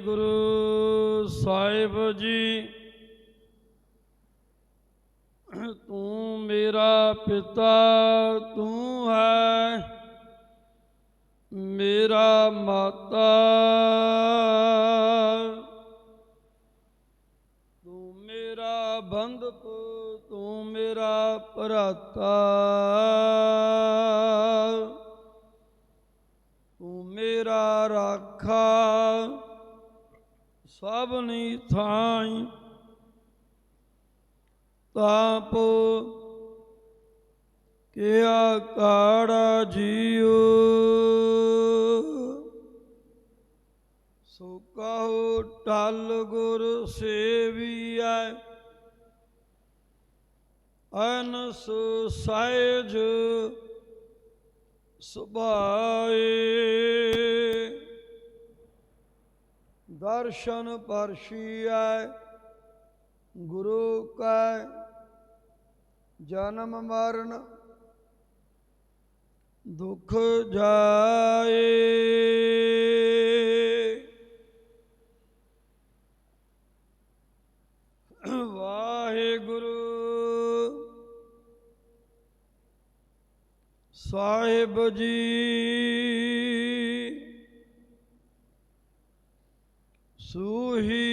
ਗੁਰੂ ਸਾਹਿਬ ਜੀ, ਤੂੰ ਮੇਰਾ ਪਿਤਾ, ਤੂੰ ਹੈ ਮੇਰਾ ਮਾਤਾ। ਤੂੰ ਮੇਰਾ ਬੰਧਪ ਤੂੰ ਮੇਰਾ ਭਰਾਤਾ। ਤੂੰ ਮੇਰਾ ਰਾਖਾ ਸਭਨੀ ਥਾਈ ਤਾਪ ਕਿਆ ਕਾੜਾ ਜੀਉ। ਸੋ ਕਹੋ ਟਲ ਗੁਰ ਸੇਵੀਐ ਅਨਸ ਸਹਿਜ ਸੁਭਾਏ। ਦਰਸ਼ਨ ਪਰਸ਼ੀਐ ਗੁਰੂ ਕੈ ਜਨਮ ਮਰਨ ਦੁਖ ਜਾਏ। ਵਾਹਿਗੁਰੂ ਸਾਹਿਬ ਜੀ। ਸੂਹੀ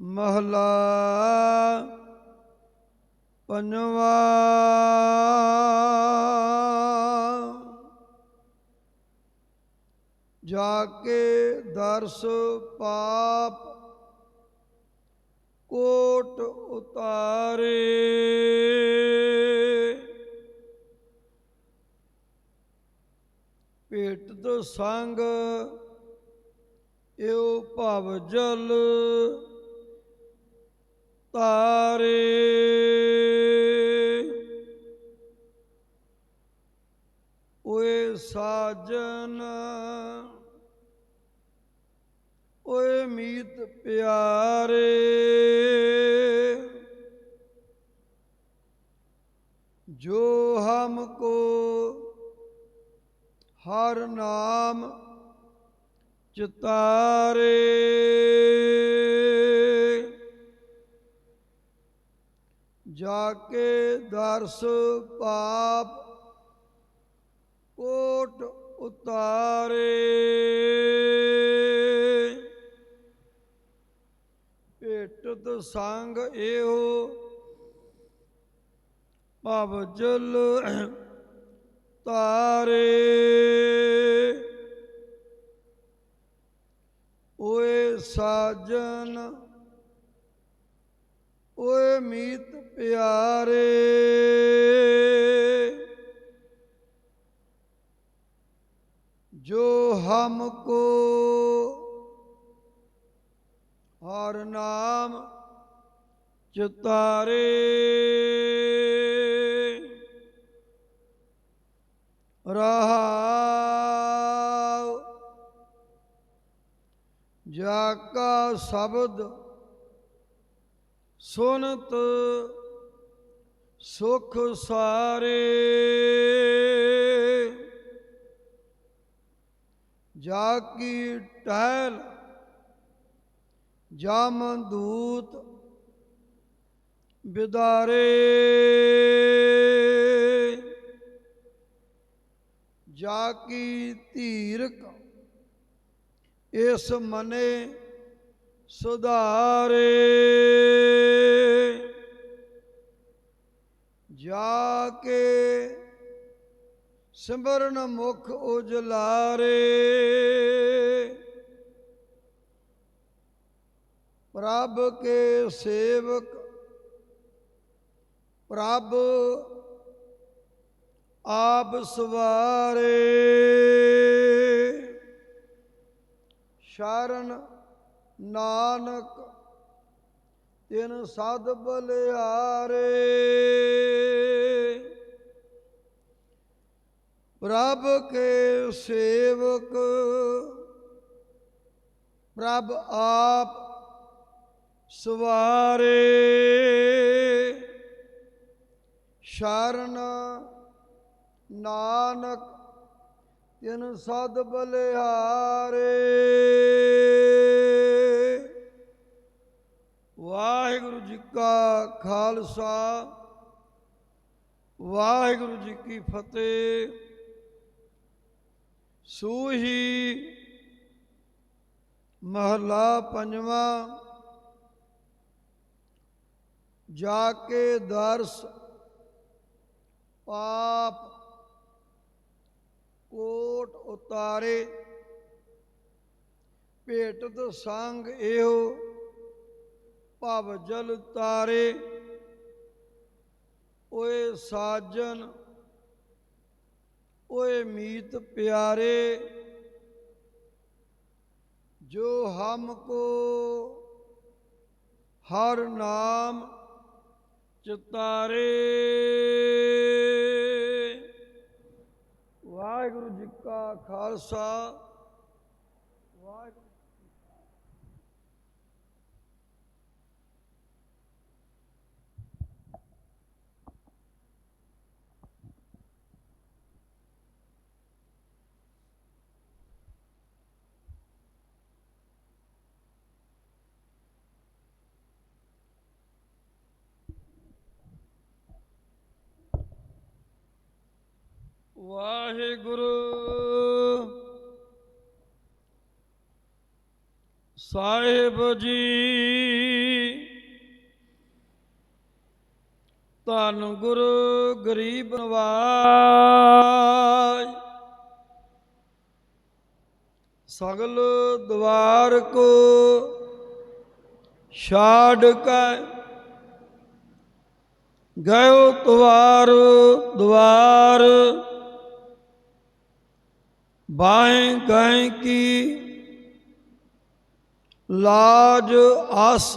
ਮਹਲਾ ਪੰਜਵਾ। ਜਾ ਕੇ ਦਰਸ ਪਾਪ ਕੋਟ ਉਤਾਰੇ। ਭੇਟਤ ਸੰਗ ਇਉ ਭਵ ਜਲ ਤਾਰੇ ਓਏ ਸਾਜਨ ਓਏ ਮੀਤ ਪਿਆਰੇ। ਜੋ ਹਮ ਕੋ ਹਰ ਨਾਮ ਚਿਤਾਰੇ। ਜਾ ਕੇ ਦਰਸ ਪਾਪ ਕੋਟ ਉਤਾਰੇ। ਭੇਟਤ ਸੰਗ ਇਹੋ ਭਵ ਜਲ ਤਾਰੇ। ਓਏ ਸਾਜਨ ਓਏ ਮੀਤ ਪਿਆਰੇ। ਜੋ ਹਮ ਕੋ ਹਰ ਨਾਮ ਚਿਤਾਰੇ। ਰਹਾਉ। ਜਾ ਕਾ ਸ਼ਬਦ ਸੁਨਤ ਸੁਖ ਸਾਰੇ। ਜਾ ਕੀ ਟਹਿਲ ਜਮ ਦੂਤ ਬਿਦਾਰੇ। ਜਾ ਕੀ ਧੀਰਕ ਇਸ ਮਨੇ ਸੁਧਾਰੇ। ਜਾ ਕੇ ਸਿਮਰਨ ਮੁਖ ਉਜਲਾਰੇ। ਪ੍ਰਭ ਕੇ ਸੇਵਕ, ਪ੍ਰਭ ਆਪ ਸਵਾਰੇ। ਸ਼ਰਨ ਨਾਨਕ ਤਿਨ ਸਦ ਬਲਿਆਰੇ। ਪ੍ਰਭ ਕੇ ਸੇਵਕ ਪ੍ਰਭ ਆਪ ਸਵਾਰੇ। ਸ਼ਰਨ ਨਾਨਕ, ਤਿਨ ਸਦ ਬਲਿਹਾਰੇ। ਵਾਹਿਗੁਰੂ ਜੀ ਕਾ ਖਾਲਸਾ, ਵਾਹਿਗੁਰੂ ਜੀ ਕੀ ਫਤਿਹ। ਸੂਹੀ ਮਹਲਾ ਪੰਜਵਾਂ, ਜਾ ਕੇ ਦਰਸ ਪਾਪ ਕੋਟ ਉਤਾਰੇ। ਭੇਟਤ ਸੰਗ ਇਹੋ, ਭਵ ਜਲ ਤਾਰੇ। ਓਏ ਸਾਜਨ, ਓਏ ਮੀਤ ਪਿਆਰੇ। ਜੋ ਹਮ ਕੋ ਹਰ ਨਾਮ ਚਿਤਾਰੇ। ਕਾ ਖਾਲਸਾ। ਵਾਹਿਗੁਰੂ ਵਾਹਿਗੁਰੂ ਸਾਹਿਬ ਜੀ, ਧੰਨ ਗੁਰੂ ਗਰੀਬ ਨਵਾਜ। ਸਗਲ ਦਵਾਰ ਕੋ ਛਾੜ ਕੇ ਗਇਓ ਤੁਵਾਰ ਦੁਆਰ ਬਾਹੇ ਗਏ ਕੀ ਲਾਜ ਆਸ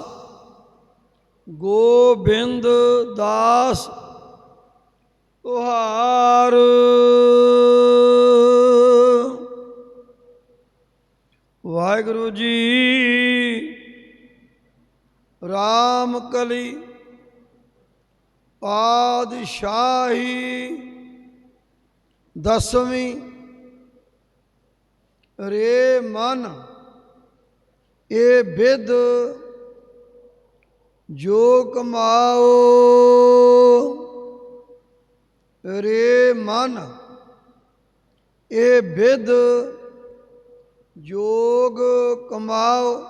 ਗੋਬਿੰਦ ਦਾਸ ਤੁਹਾਰ ਵਾਹਿਗੁਰੂ ਜੀ ਰਾਮ ਕਲੀ ਪਾਦਸ਼ਾਹੀ ਦਸਵੀਂ ਰੇ ਮਨ। ਇਹ ਵਿਦ ਜੋ ਕਮਾਓ, ਰੇ ਮਨ ਇਹ ਵਿਦ ਜੋਗ ਕਮਾਓ।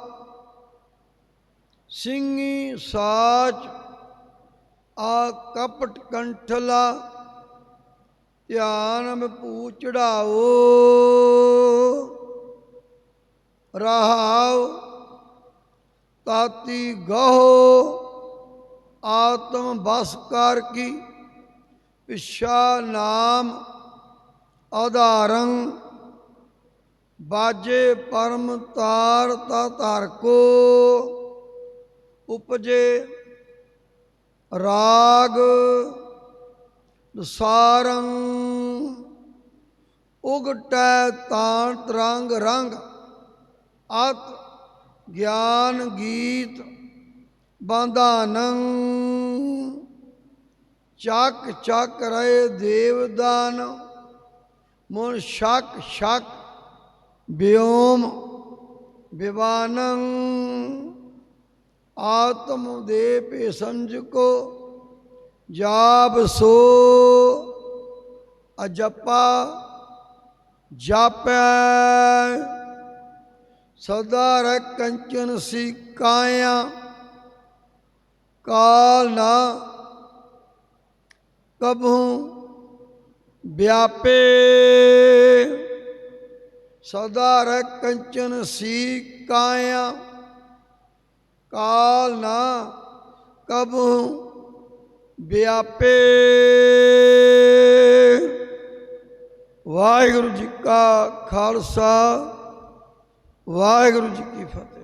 ਸਿੰਘੀ ਸਾਚ ਆ ਕਪਟ ਕੰਠਲਾ, ਧਿਆਨ ਮਪੂ ਚੜਾਓ। ਰਹਾਓ। ਤਾਤੀ ਗਹੋ, ਆਤਮ ਬਸ ਕਰ ਕੀ, ਪਿਛਾ ਨਾਮ ਆਧਾਰੰ, ਬਾਜੇ ਪਰਮ ਤਾਰ ਤਾ ਧਰ ਕੋ, ਉਪਜੇ ਰਾਗ ਸਾਰੰ ਉਗਟੈ ਤਾਂ ਤਰੰਗ ਰੰਗ ਅਤ ਗਿਆਨ ਗੀਤ ਬੰਧਾਨੰ, ਚੱਕ ਚੱਕ ਰਹੇ ਦੇਵਦਾਨ, ਮਨ ਸ਼ਕ ਸ਼ਕ ਵਿਯੋਮ ਵਿਵਾਨੰ, ਆਤਮ ਦੇ ਪੇ ਸੰਜ ਕੋ ਜਾਪ ਸੋ, ਅਜਪਾ ਜਾਪੈ। ਸਦਾ ਰਹਿ ਕੰਚਨ ਸੀ ਕਾਇਆ। ਕਾਲ ਨਾ ਕਬਹੂ ਵਿਆਪੇ। ਸਦਾ ਰਹਿ ਕੰਚਨ ਸੀ ਕਾਇਆ। ਕਾਲ ਨਾ ਕਬਹੂ ਵਿਆਪੇ। ਵਾਹਿਗੁਰੂ ਜੀ ਕਾ ਖਾਲਸਾ। ਵਾਹਿਗੁਰੂ ਜੀ ਕੀ ਫਤਿਹ।